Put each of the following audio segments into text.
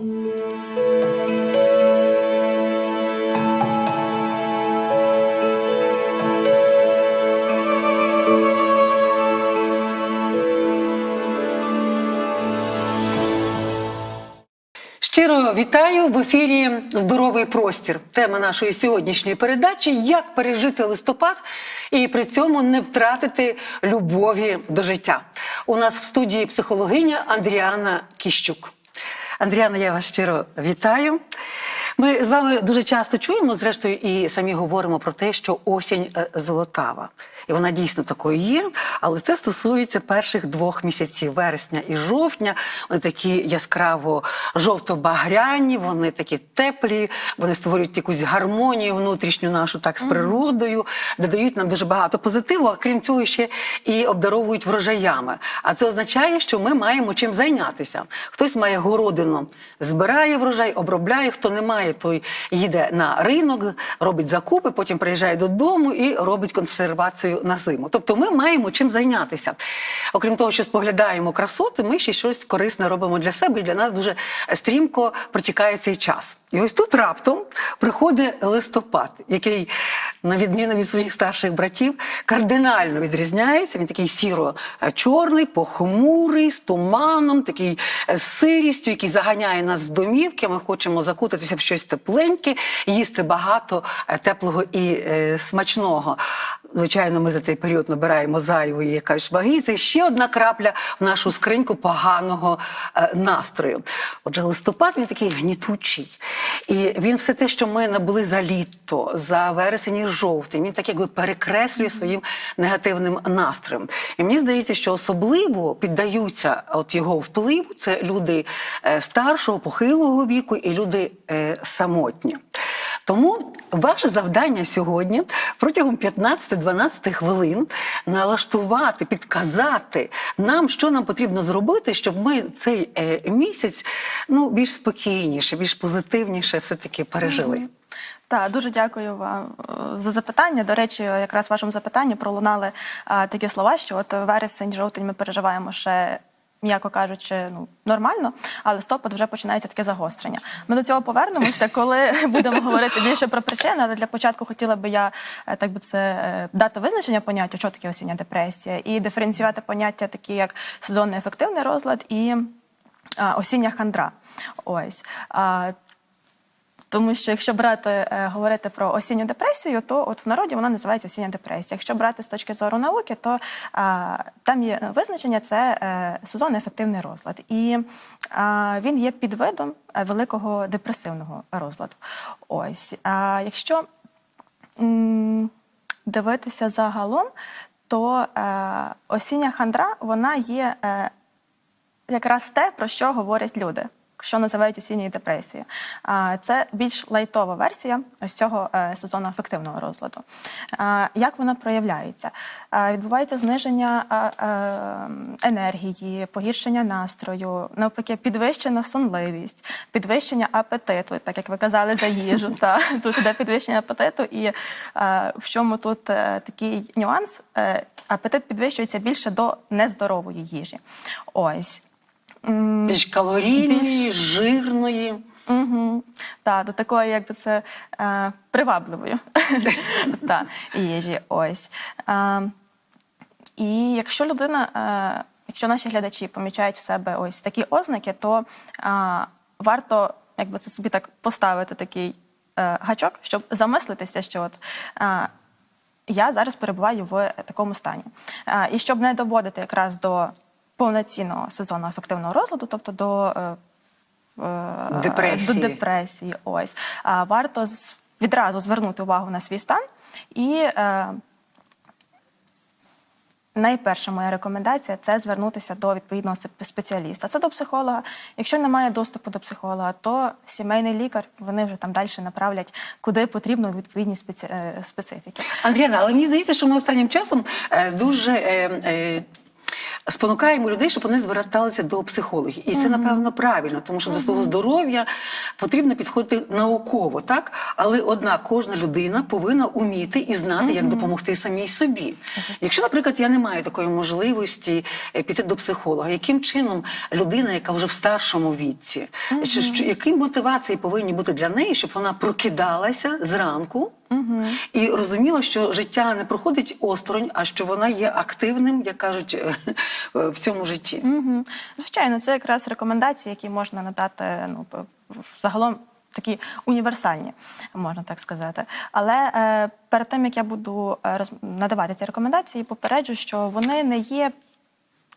Щиро вітаю в ефірі Здоровий простір. Тема нашої сьогоднішньої передачі як пережити листопад і при цьому не втратити любові до життя. У нас в студії психологиня Андріана Кіщук. Андріана, я вас щиро вітаю. Ми з вами дуже часто чуємо, зрештою, і самі говоримо про те, що осінь е, золотава. І вона дійсно такою є, але це стосується перших двох місяців вересня і жовтня. Вони такі яскраво жовто-багряні, вони такі теплі, вони створюють якусь гармонію внутрішню нашу так з природою, додають нам дуже багато позитиву, а крім цього ще і обдаровують врожаями. А це означає, що ми маємо чим зайнятися. Хтось має городину, збирає врожай, обробляє, хто не має, той їде на ринок, робить закупи, потім приїжджає додому і робить консервацію на зиму. Тобто ми маємо чим зайнятися. Окрім того, що споглядаємо красоти, ми ще щось корисне робимо для себе, і для нас дуже стрімко протікає цей час. І ось тут раптом приходить листопад, який, на відміну від своїх старших братів, кардинально відрізняється. Він такий сіро-чорний, похмурий, з туманом, такий е, з сирістю, який заганяє нас в домівки. Ми хочемо закутатися в щось тепленьке, їсти багато е, теплого і е, смачного. Звичайно, ми за цей період набираємо зайвої якась ваги. Це ще одна крапля в нашу скриньку поганого е, настрою. Отже, листопад він такий гнітучий. І він все те, що ми набули за літо, за вересень і жовтень, він так якби перекреслює своїм негативним настроєм. І мені здається, що особливо піддаються от його впливу це люди е, старшого, похилого віку і люди е, самотні. Тому ваше завдання сьогодні протягом 15-12 хвилин налаштувати, підказати нам, що нам потрібно зробити, щоб ми цей е, місяць ну, більш спокійніше, більш позитивніше все-таки пережили. Так, дуже дякую вам е, за запитання. До речі, якраз в вашому запитанні пролунали а, такі слова, що от вересень, жовтень ми переживаємо ще. М'яко кажучи, ну нормально, а листопад вже починається таке загострення. Ми до цього повернемося, коли будемо говорити більше про причини. Але для початку хотіла би я е, так би це е, дати визначення поняття, що таке осіння депресія, і диференціювати поняття, такі як сезонний ефективний розлад і осіння хандра. Ось. Тому що якщо брати е, говорити про осінню депресію, то от в народі вона називається осіння депресія. Якщо брати з точки зору науки, то а, там є визначення це е, сезонний ефективний розлад, і а, він є підвидом е, великого депресивного розладу. Ось а якщо м, дивитися загалом, то е, осіння хандра вона є е, якраз те, про що говорять люди. Що називають осінньою депресією. Це більш лайтова версія ось цього е, сезонного ефективного розладу. Як вона проявляється? Відбувається зниження енергії, погіршення настрою, навпаки, підвищена сонливість, підвищення апетиту, так як ви казали за їжу. Та тут іде підвищення апетиту, і е, в чому тут е, такий нюанс? Апетит підвищується більше до нездорової їжі. Ось. Більш калорійної, Більш- жирної. Угу. Так, до такої, якби це е, привабливої та, їжі. Ось. Е, і якщо людина, е, якщо наші глядачі помічають в себе ось такі ознаки, то е, варто якби це собі так поставити такий е, гачок, щоб замислитися, що от. Е, я зараз перебуваю в такому стані. Е, І щоб не доводити якраз до повноцінного сезонного ефективного розладу, тобто до Депресії. До депресії. Ось варто відразу звернути увагу на свій стан. І е, найперша моя рекомендація це звернутися до відповідного спеціаліста. Це до психолога. Якщо немає доступу до психолога, то сімейний лікар вони вже там далі направлять куди потрібно відповідні е, специфіки. Андріана, але мені здається, що ми останнім часом е, дуже. Спонукаємо людей, щоб вони зверталися до психологів. І це, напевно, правильно, тому що до свого здоров'я потрібно підходити науково, так? Але однак кожна людина повинна уміти і знати, як допомогти самій собі. Якщо, наприклад, я не маю такої можливості е, піти до психолога, яким чином людина, яка вже в старшому віці, чи, що, які мотивації повинні бути для неї, щоб вона прокидалася зранку і розуміла, що життя не проходить осторонь, а що вона є активним, як кажуть, е, е, в цьому житті. Мгм. Звичайно, це якраз рекомендації, які можна надати ну, загалом такі універсальні, можна так сказати. Але е, перед тим як я буду е, роз- надавати ці рекомендації, попереджу, що вони не є.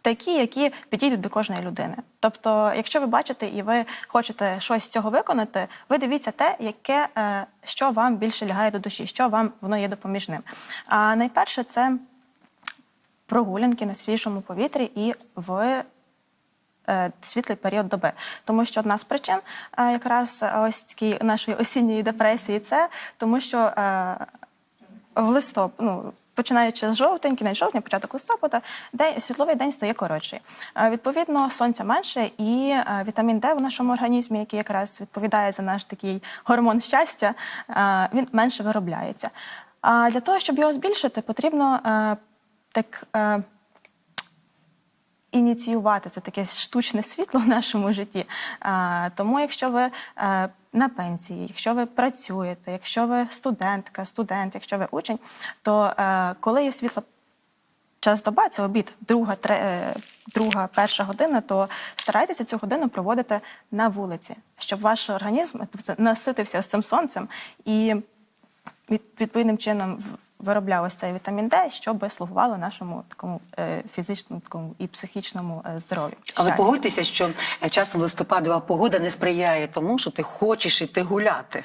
Такі, які підійдуть до кожної людини. Тобто, якщо ви бачите і ви хочете щось з цього виконати, ви дивіться те, яке е, що вам більше лягає до душі, що вам воно є допоміжним. А найперше це прогулянки на свіжому повітрі і в е, світлий період доби. Тому що одна з причин е, якраз ось такої нашої осінньої депресії це тому, що в листоп, ну, починаючи з жовтень, кінець жовтня, початок листопада, день, світловий день стає коротший. Е, Відповідно, сонця менше, і е, вітамін Д в нашому організмі, який якраз відповідає за наш такий гормон щастя, е, він менше виробляється. А для того, щоб його збільшити, потрібно так. Ініціювати це таке штучне світло в нашому житті. Тому, якщо ви е, на пенсії, якщо ви працюєте, якщо ви студентка, студент, якщо ви учень, то е, коли є світло час доба, це обід, друга, тре, е, друга, перша година, то старайтеся цю годину проводити на вулиці, щоб ваш організм наситився з цим сонцем і від, відповідним чином виробляв ось цей вітамін Д, щоб слугувало нашому такому е, фізичному такому і психічному е, здоров'ю. Але погодьтеся, що е, часом листопадова погода не сприяє тому, що ти хочеш іти гуляти.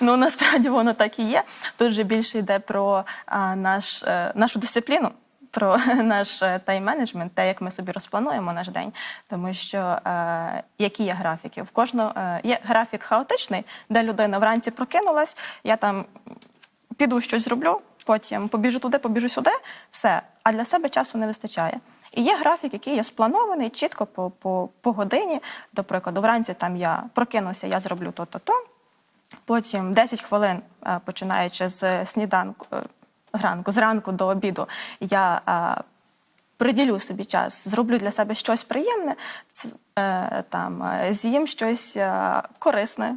Ну насправді воно так і є. Тут же більше йде про а, наш, нашу дисципліну. Про наш тайм-менеджмент, те, як ми собі розплануємо наш день, тому що е, які є графіки? В кожного е, є графік хаотичний, де людина вранці прокинулась, я там піду щось зроблю, потім побіжу туди, побіжу сюди, все. А для себе часу не вистачає. І є графік, який є спланований чітко по, по, по годині. До прикладу, вранці там я прокинуся, я зроблю то-то-то. Потім 10 хвилин, е, починаючи з сніданку, е, ранку, зранку до обіду, я е, приділю собі час, зроблю для себе щось приємне, там, з'їм щось корисне.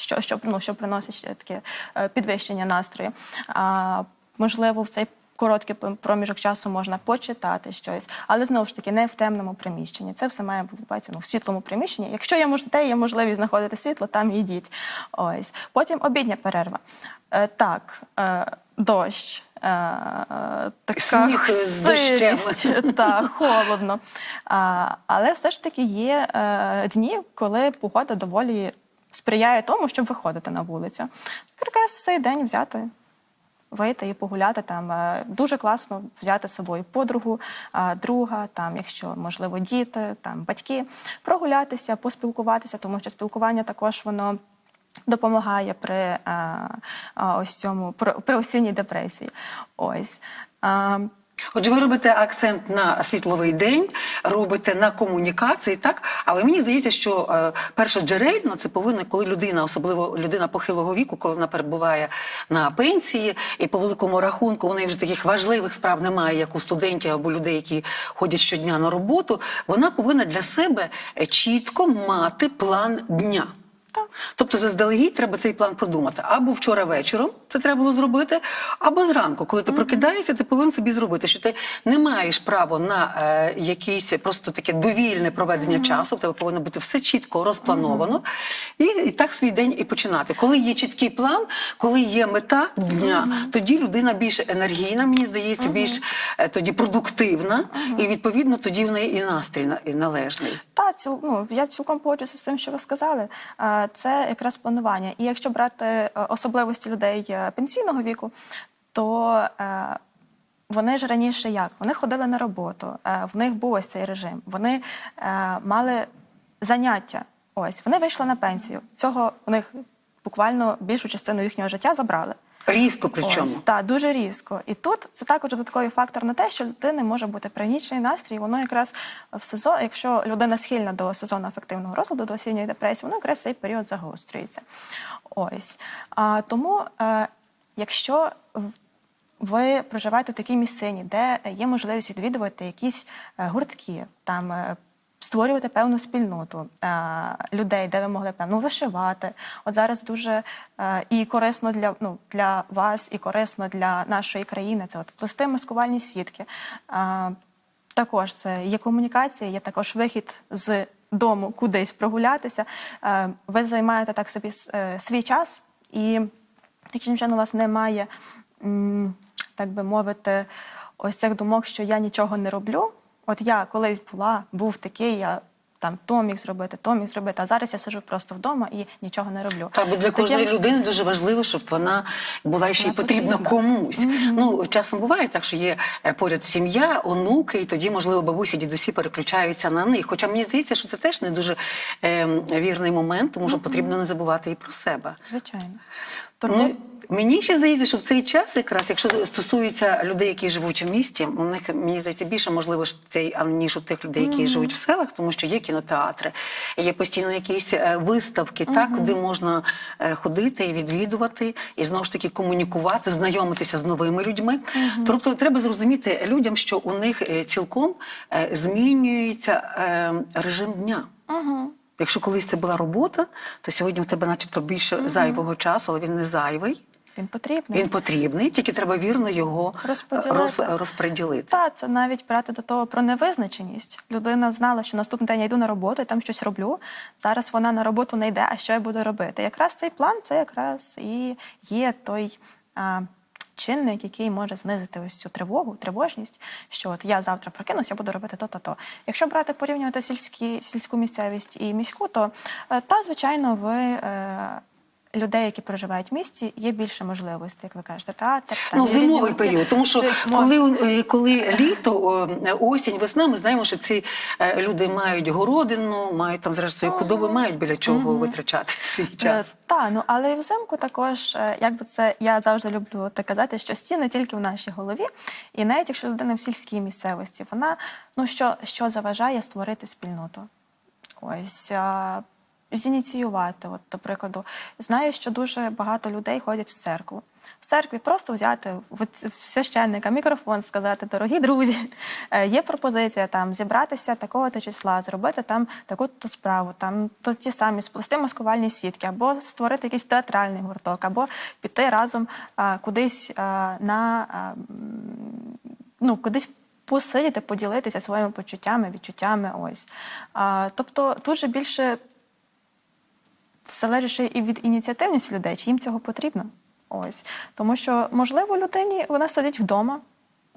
Що, що, ну, що приносить таке е, підвищення настрою. А, можливо, в цей короткий проміжок часу можна почитати щось, але знову ж таки не в темному приміщенні. Це все має відбуватися ну, в світлому приміщенні. Якщо є мож... де є можливість знаходити світло, там йдіть. Ось. Потім обідня перерва. Е, так, е, дощ. Е, така сирість, та холодно. А, але все ж таки є е, дні, коли погода доволі сприяє тому, щоб виходити на вулицю. Якраз цей день взяти. Вийти і погуляти там е, дуже класно взяти з собою подругу, друга, там, якщо можливо, діти, там батьки, прогулятися, поспілкуватися, тому що спілкування також воно допомагає при а, ось цьому при, осінній депресії. Ось. Отже, ви робите акцент на світловий день, робите на комунікації, так? Але мені здається, що е, першоджерельно це повинно, коли людина, особливо людина похилого віку, коли вона перебуває на пенсії, і по великому рахунку неї вже таких важливих справ немає, як у студентів або людей, які ходять щодня на роботу. Вона повинна для себе е, чітко мати план дня. Так. Тобто заздалегідь треба цей план продумати. Або вчора вечором це треба було зробити, або зранку, коли ти прокидаєшся, ти повинен собі зробити, що ти не маєш права на е, якесь просто таке довільне проведення часу. В тебе повинно бути все чітко розплановано, і, і так свій день і починати. Коли є чіткий план, коли є мета дня, тоді людина більш енергійна, мені здається, більш е, тоді продуктивна, і відповідно тоді в неї і настрій на- і належний. Та ціл, ну, я цілком погоджуюся з тим, що ви сказали. Це якраз планування. І якщо брати е, особливості людей е, пенсійного віку, то е, вони ж раніше як? Вони ходили на роботу, в них був ось цей режим. Вони мали заняття. Ось вони вийшли на пенсію. Цього у них буквально більшу частину їхнього життя забрали. Різко причому. Так, дуже різко. І тут це також додатковий фактор на те, що людини може бути пригнічений настрій. Воно якраз в сезон, якщо людина схильна до сезону афективного розладу, до осінньої депресії, воно якраз в цей період загострюється. Ось. А, тому, е, якщо ви проживаєте в такій місцині, де є можливість відвідувати якісь е, гуртки, там е, створювати певну спільноту е, людей, де ви могли б там ну, вишивати. От зараз дуже е, і корисно для, ну, для вас, і корисно для нашої країни. Це от плести маскувальні сітки. Е, також це є комунікація, є також вихід з дому кудись прогулятися. Ви займаєте так собі свій час, і таким чином у вас немає, так би мовити, ось цих думок, що я нічого не роблю. От я колись була, був такий, я там то міг зробити, то міг зробити, а зараз я сиджу просто вдома і нічого не роблю. Так, бо для Таким- кожної людини дуже важливо, щоб вона була ще й потрібна потрібна. комусь. Ну часом буває так, що є е, поряд сім'я, онуки, і тоді, можливо, бабусі, дідусі переключаються на них. Хоча мені здається, що це теж не дуже е, вірний момент, тому що потрібно не забувати і про себе. Звичайно. Ну, мені ще здається, що в цей час, якраз, якщо стосується людей, які живуть в місті, у них мені здається більше можливо цей ніж у тих людей, які живуть в селах, тому що є кінотеатри, є постійно якісь е, виставки, так куди можна е, ходити і відвідувати, і знову ж таки комунікувати, знайомитися з новими людьми. Тобто треба зрозуміти людям, що у них е, цілком змінюється режим дня. Угу. Якщо колись це була робота, то сьогодні у тебе, начебто, більше зайвого часу, але він не зайвий. Він потрібний. Він потрібний, тільки треба вірно його Розподілити. роз, розподілити. Та це навіть брати до того про невизначеність. Людина знала, що наступний день я йду на роботу і там щось роблю. Зараз вона на роботу не йде, а що я буду робити? Якраз цей план це якраз і є той а, чинник, який може знизити ось цю тривогу, тривожність. Що от я завтра прокинуся, буду робити то-то. то Якщо брати порівнювати сільські, сільську місцевість і міську, то е, та звичайно ви. Е, Людей, які проживають в місті, є більше можливостей, як ви кажете, театр. там Ну, зимовий період, тому що коли, е, коли літо, е, осінь, весна, ми знаємо, що ці е, люди мають городину, мають там зрештою худобу, мають біля чого витрачати свій час. Так, ну але і взимку також, е, як би це я завжди люблю так казати, що стіни тільки в нашій голові, і навіть якщо людина в сільській місцевості, вона ну що, що заважає створити спільноту? Ось зініціювати. От, до прикладу, знаю, що дуже багато людей ходять в церкву. В церкві просто взяти в священника мікрофон, сказати, дорогі друзі, е, є пропозиція там зібратися такого-то числа, зробити там таку-то справу, там то ті самі сплести маскувальні сітки, або створити якийсь театральний гурток, або піти разом а, кудись а, на а, ну, кудись посидіти, поділитися своїми почуттями, відчуттями. Ось. А, тобто тут же більше залежить ще і від ініціативності людей, чи їм цього потрібно. Ось. Тому що, можливо, людині вона сидить вдома,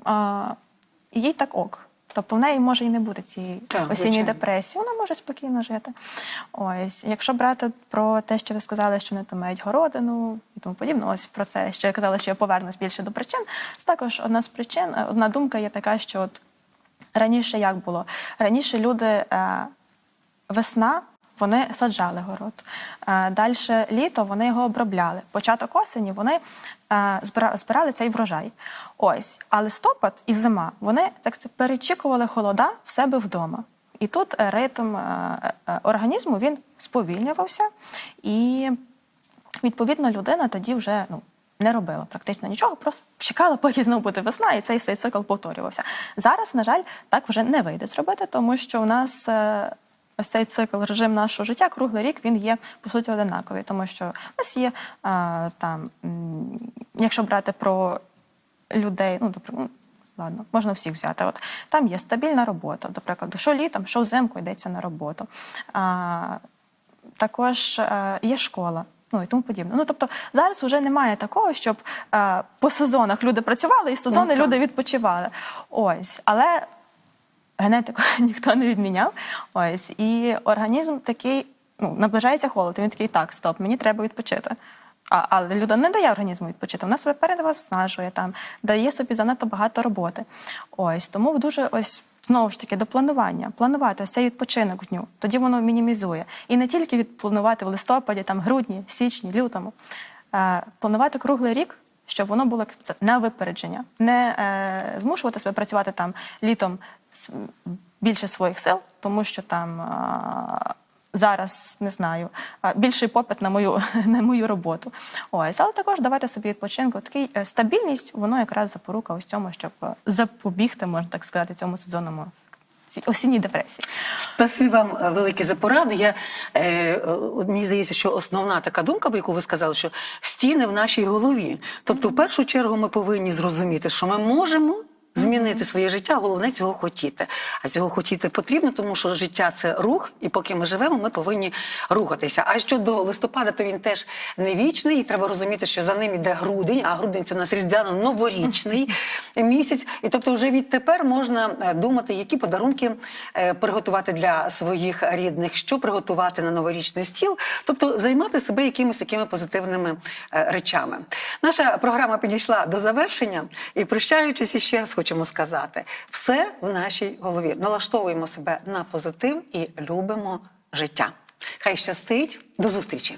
а, і їй так ок. Тобто в неї може і не бути цієї Так, осінньої звичайно. депресії, вона може спокійно жити. Ось, якщо брати про те, що ви сказали, що вони там мають городину і тому подібне, ось про це, що я казала, що я повернусь більше до причин. Це також одна з причин, е, одна думка є така, що от раніше як було? Раніше люди е, весна. Вони саджали город. Далі літо вони його обробляли. Початок осені вони е, збирали цей врожай. Ось. А листопад і зима вони так перечікували холода в себе вдома. І тут е, ритм е, е, організму він сповільнювався, і відповідно людина тоді вже ну, не робила практично нічого, просто чекала, поки знову буде весна, і цей, цей цикл повторювався. Зараз, на жаль, так вже не вийде зробити, тому що у нас. Ось цей цикл, режим нашого життя, круглий рік, він є по суті одинаковий, тому що у нас є а, там, якщо брати про людей, ну, добре, ну, ладно, можна всіх взяти. От там є стабільна робота, до прикладу, що літом, що взимку йдеться на роботу. А, також е, є школа. Ну і тому подібне. Ну тобто зараз вже немає такого, щоб е, по сезонах люди працювали і сезони Ну, люди відпочивали. Ось, але генетику ніхто не відміняв. Ось і організм такий, ну наближається холод. Він такий, так, стоп, мені треба відпочити. А, але людина не дає організму відпочити. Вона себе перевиснажує, там дає собі занадто багато роботи. Ось тому дуже ось знову ж таки до планування. Планувати ось цей відпочинок в дню. Тоді воно мінімізує. І не тільки відпланувати в листопаді, там грудні, січні, лютому. Е, планувати круглий рік, щоб воно було на випередження, не е, змушувати себе працювати там літом більше своїх сил, тому що там. Зараз не знаю більший попит на мою на мою роботу. Ось, але також давати собі відпочинку. Такий е, стабільність, воно якраз запорука ось цьому, щоб е, запобігти, можна так сказати, цьому сезонному осінній депресії. Спасибі вам е, велике за пораду. Я, е, мені здається, що основна така думка, яку ви сказали, що стіни в нашій голові. Тобто, в першу чергу, ми повинні зрозуміти, що ми можемо. Змінити своє життя, головне цього хотіти. А цього хотіти потрібно, тому що життя це рух, і поки ми живемо, ми повинні рухатися. А щодо листопада, то він теж не вічний, і треба розуміти, що за ним іде грудень, а грудень це у нас різдвяно-новорічний місяць. І тобто, вже відтепер можна е, думати, які подарунки е, приготувати для своїх рідних, що приготувати на новорічний стіл, тобто займати себе якимись такими позитивними е, речами. Наша програма підійшла до завершення, і прощаючись іще раз хочемо сказати: все в нашій голові. Налаштовуємо себе на позитив і любимо життя. Хай щастить, до зустрічі!